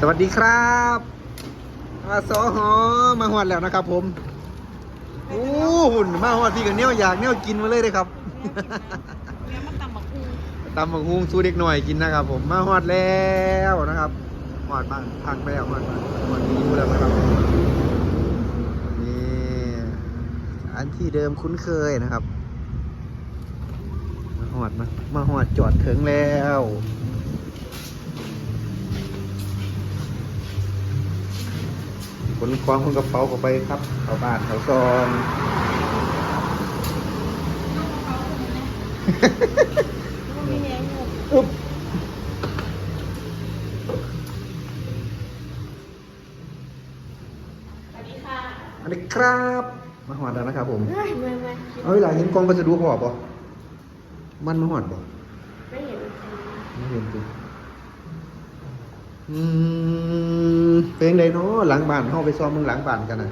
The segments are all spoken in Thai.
สวัสดีครับอาสอหอมาหอดแล้วนะครับ ผมโอ้หุ่นมาหอดพี่กันเนี่ยอยากเนี่ยกินมาเลยเลยครับเลี้ยงมันตำบักฮูตำบักฮุงสู้เด็กหน่อยกินนะครับ ผมมาหอดแล้วนะครับหอดบ้านพักแล้วหอดบ้านหอดดีอยู่แล้วนะครับนี่อันที่เดิมคุ้นเคยนะครับ มาหอดมามาหอดจอดถึงแล้ว ขนควางคนกระเป๋าเข้าไปครับเข้าบ้านเขาซองมันมีแหงอยู่อุ๊บสวัสดีค่ะอันนี้ครับ มาหอดแล้วนะครับผมเฮ้ยไม่ไม่เอาเวลาเห็นกองพัสดุพอป่ะมันมาหอดป่ะไม่เห็นไม่เห็นจริง อืมเป็นไงเนาะหลังบ้านเข้าไปซ้อมมึงหลังบ้านกันนะ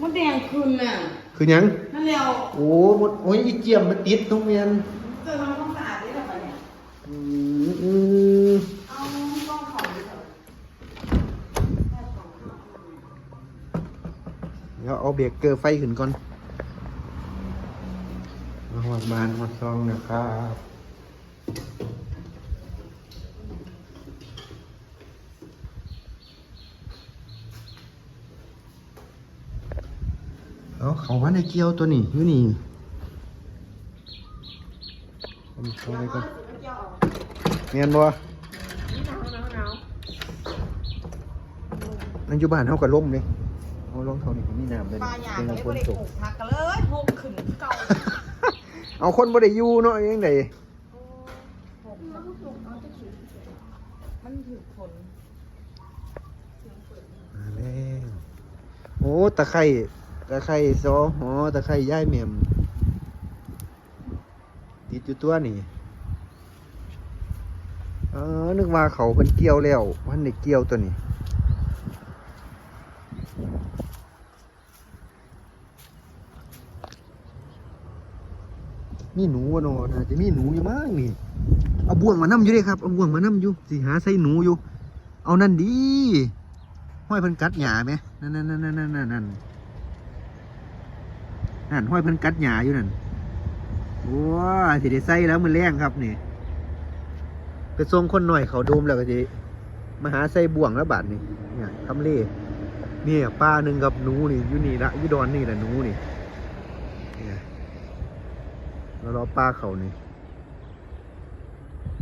มันแดงคืนน่ะคือหยังนั่นเร็วโอ้หมดโอ้ยอีเจียมมันติดตรงเมียนเจอทำความสะอาดได้หรอเนี่ยอืมอืมเอากล้องของดิเถอะเดี๋ยวเอาเบรกเกอร์ไฟขึ้นก่อนมาหอดบ้านหอดซองนะครับ เอาเขาว่าในเกียวตัวนี้อยู่นี่ผมเข้าไปก่อนเมียนบ่นี่หนาวหนาวหนาวนั่นอยู่บ้านเท่ากับล่มเลยเอาลงเท่านี้ก็มีน้ำเลยปลาหยางเป็นเลยฝบ่นได้ตปกลูกผักกันเลยหกขึ้นเก่าเอาคนบ่ได้อยู่เนาะยังไงหกมันถือผลมาแล้วโอ้ตะไคร่ ตะไคร่ซอหอตะไคร่ย่ายแหม่มติดอยู่ตัวนี่เออนึกว่าเขาเป็นเกี่ยวแล้ววันนี้เกี่ยวตัวนี้มีหนูวะเนอะน่าจะมีหนูอยู่มั้งนี่เอาบ่วงมานํอยู่เด้ครับเอาบ่วงมานํอยู่สิหาใส่หนูอยู่ เอานั่นดีห้อยเพิ่นกัดหญ้าไหมนั่นนั่นนั่นนั่นนั่น นั่นห้อยเพิ่นกัดหญ้าอยู่นั่นว้าสิได้ใส่แล้วมือแรงครับนี่ไปส่งคนหน่อยเขาโดมแล้วก็สิมาหาใส่บ่วงแล้วบาดนี่เนี่ยทำเล่เนี่ยป้าหนึ่งกับหนูนี่อยู่นี่ละอยู่ดอนนี่แหละหนูนี่เนี่ยแล้วรอป้าเขานี่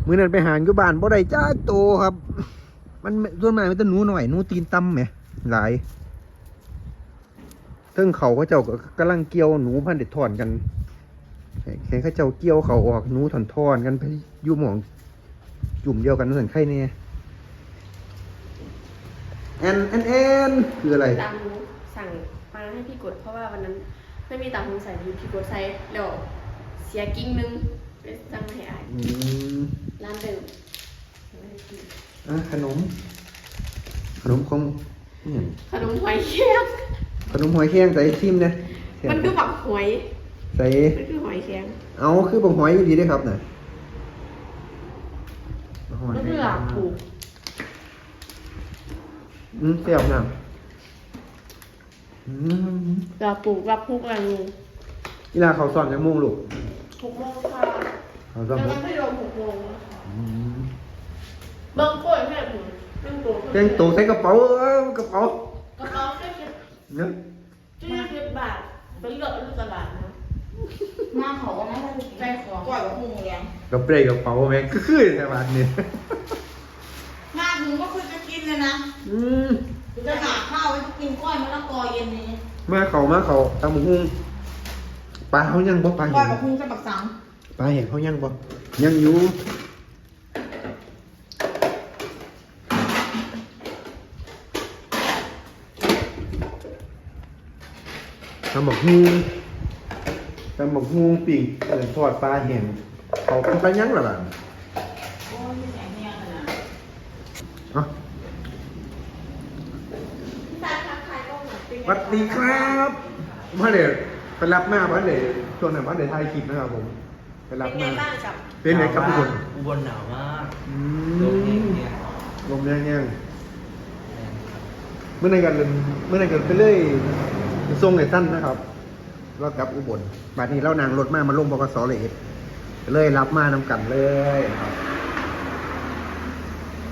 มือนั้นไปหารอยู่บ้านบ่ได้จ้าโตครับ มันส่วนมากมันจะหนูหน่อยหนูตีนต่ำไหมหลาย เทิงเขาเขาเจ้าก็กำลังเกี่ยวหนูพันเด็ดถอนกันแค่เขาเจ้าเกี่ยวเขาออกหนูถอนทอนกันไปอยู่หมองจุ่มเดียวกันนั่นใครเนี่ยแอนแอนแอนคืออะไรตามหูสั่งมาให้พี่กดเพราะว่าวันนั้นไม่มีตามหูใส่ดีพี่กดใส่แล้วเสียกิ้งนึงไปสั่งมาให้อายอืมร้านเดิมอะขนม ขนมของเนี่ยขนมหอยแครง ขนมหอยแครงใส่ซิมเนี่ยมันคือแบบหอยใส่มันคือหอยแครงเอาคือบังหอยอยู่ดีได้ครับน่ะบักหอยมันคือหลาบผูกอืมเสียบน้ำอืมหลาบผูกหลาบผูกอะไรงูอีลาเขาสอนจากโมุงลูกหกโมงค่ะเขาสอนแล้วต้องให้ลงหกโมงอืมเบิ้งโป้ยแม่ผมเบิ้งโป้ยแต่งตัวใส่กระเป๋าเอ้ากระเป๋ากระเป๋าแค่ สิบเนี่ยยี่สิบบาทเป็นเลือกลูกตลาดนะมาเขาก็ไม่ได้ใจของก่อยกับหูเลี้ยงกระเป๋ากระเป๋าแม่งก็คือแค่บาทเนี่ยมาถึงก็คือจะกินเลยนะอืมจะหาข้าวไว้กินก้อยมะละกอเย็นนี้มาเขามาเขาตามหุงปลาเขายังบ่ปลาก้อเห็ยนกับพุงจะบักสังปลาเห็นเขายังบ่ยังอยู่ ตำบักฮูตำบักฮูปิ่งเอิ้นทอดปลาแห้งเขาเป็นปลายังล่ะล่ะโอ้ยแสงเนี่ยขนาดเอ้าพี่ชายทักทายกล้องหน่อยเป็นสไงวัสดีครับพ่อเดชไปรับมาพ่อเดชช่วงนั้นพ่อเดชถ่ายคลิปนะครับผมไปรับเป็นไงมาบ้างกับเป็นไงครับทุกคนอุบลหนาวมากอืลมมเย็นเนี่ยลมแรงยังแรงครับเมื่อไหร่กันเมื่อไหร่กันไปเลย ทรงไอ้สั้นนะครับเรากลับอุบลบัดนี้เรานางรถมามาลงบกสเลยเลยรับมานำกันเลยนะครับ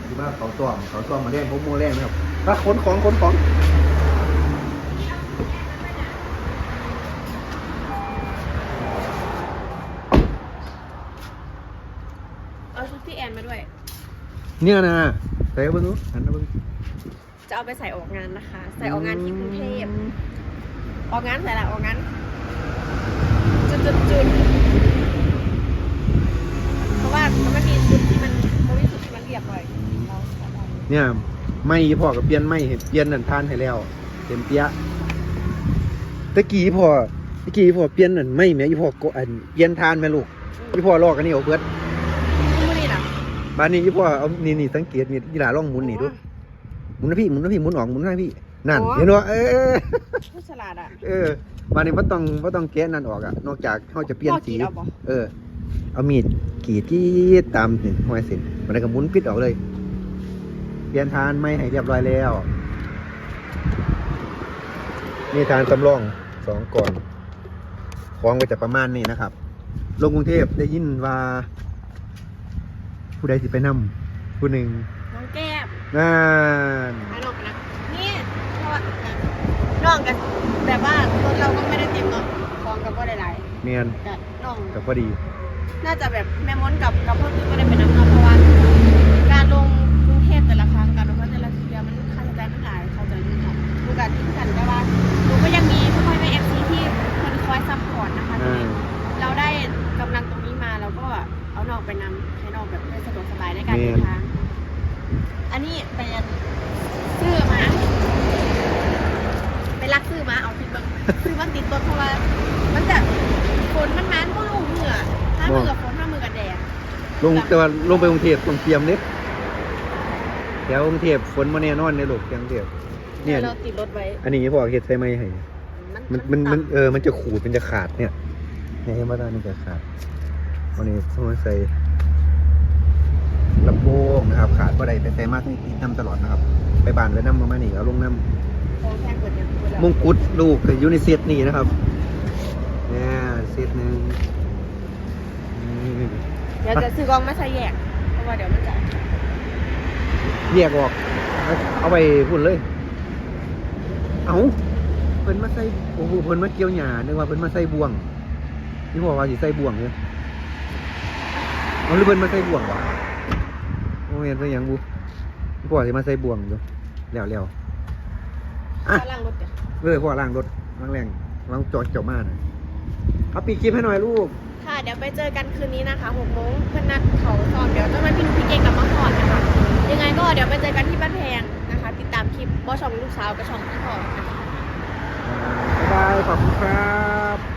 ที่ว่าเขาซ้อมเขาซ้อมมาแรงพวกโมแรงนะครับถ้าขนของขนของเอาชุดพี่แอนมาด้วย เนี่ยนะใส่เบิ้งดูหันมาเบิ้งจะเอาไปใส่ออกงานนะคะ ใส่ออกงานที่กรุงเทพ ออกงานใส่ละออกงานจุดจุดจุดเพราะว่ามันไม่มีชุดที่มันมันไม่มีชุดที่มันเรียบเลยเราใส่ได้เนี่ยไม่พ่อกับเปลี่ยนไม่เปลี่ยนนันทานให้แล้วเต็มเปี้ยะตะกี้พ่อตะกี้พ่อเปลี่ยนนั่นไม่แม่อีพ่อก็อันเปลี่ยนทานแม่ลูกอีพ่อลอกอันนี้เอาเบิดที่มือนี่นะบ้านนี้ยี่พ่อเอานี่นี่สังเกตนี่ยีหลาล่องหมุนนี่ดูหมุนนะพี่หมุนนะพี่หมุนออกหมุนนะพี่ นั่นเห็นว่าเออผู้ฉลาดอะเออบ้านนี้ไม่ต้องไม่ต้องแกะนั่นออกอะนอกจากเขาจะเปลี่ยนพ่อสีกรีดเอาบ่เออ เอามีดกรีดที่ตามหนึ่งห้อยเส้นมันก็หมุนปิดออกเลย เปลี่ยนทานไม่ให้เรียบร้อยแล้วนี่ทานสำรองสองก่อนของก็จะประมาณนี้นะครับ ลงกรุงเทพได้ยินว่า ผู้ใดสิไปนำผู้หนึ่งน้องแก้มนั่นหาน้องกันนะนี่เพราะว่าน้องกัน แบบว่ารถเราก็ไม่ได้เต็มเนาะของกับก็ได้หลายเมียนกับน้อง กับพอดี น่าจะแบบแม่มดกับกับพ่อพี่ก็ได้เป็นน้ำเนาะเพราะว่าการลงกรุงเทพแต่ละครั้งการลงรถแต่ละทีเดียวมันค่าใช้จ่ายมันหลายเขาใจะยุ่งค่ะดูการทิ้งกันแต่ว่าหนูก็ยังมีพ่อพ่อแม่เอฟซีที่คนคอยซัพพอร์ตนะคะอ่า เราได้กำลังตรงนี้มาเราก็เอาน้องไปนำให้น้องแบบได้สะดวกสบายในการเดินทางอันนี้เป็นซื้อมาไปรักซื้อมาเอาคิดเบ้างซื้อมาติดต้นเพราะว่า มันจะฝนมันมันก็ลงเหงื่อถ้ามือกับฝนถ้ามือกับแดด ลงแต่ว่าลงไปกรุงเทพต้องเตรียมเน็ตแถวกรุงเทพฝนมาแน่นอนในลูกแถวกรุงเทพเนี่ยเราติดรถไว้ อันนี้พ่อเฮ็ดใส่ไม้ให้มันมันมันเออ มันจะขูดมันจะขาดเนี่ยเนี่ยเห็นว่าตอนนี้จะขาดวันนี้ต้องมาใส่ลำโพงนะครับ ขาดก็ได้ไปใส่มากที่น้ำตลอดนะครับ ไปบานแล้วน้ำมามานี่เอาลงน้ของแพงเกินเนี่ยำมงกุฎลูกก็อยู่ในเซตนี้นะครับเนี่ยเซตหนึ่งนี่ เดี๋ยวจะซื้อกองมาใส่แยก เพราะว่าเดี๋ยวมันจะแยกออกเอาเอาไปพุ่นเลย เอาเพิ่นมาใส่โอ้โหเพิ่นมาเกี่ยวหญ้านึกว่าเพิ่นมาใส่บ่วงนี่บอกว่าสิใส่บ่วงเนี่ยเอาหรือเพิ่นมาใส่บ่วงวะโอ้ยเป็นหยังบุนี่พ่อสิมาใส่บ่วงอยู่แล้วแล้วอะข้างล่างรถเดี๋ยวเลยพ่อล้างรถล้างแรงล้างจอดเจ้ามาหน่อยเอาปีกคลิปให้หน่อยลูก ค่ะ เดี๋ยวไปเจอกันคืนนี้นะคะหกโมงเพื่อนนัดเขาสอนเดี๋ยวต้องมาพิมพ์พี่เก่งกลับมาก่อนนะคะ ยังไงก็เดี๋ยวไปเจอกันที่บ้านแพงนะคะ ติดตามคลิปบอช่องลูกสาวกับช่องพี่พ่อนะคะบ๊ายบายขอบคุณครับ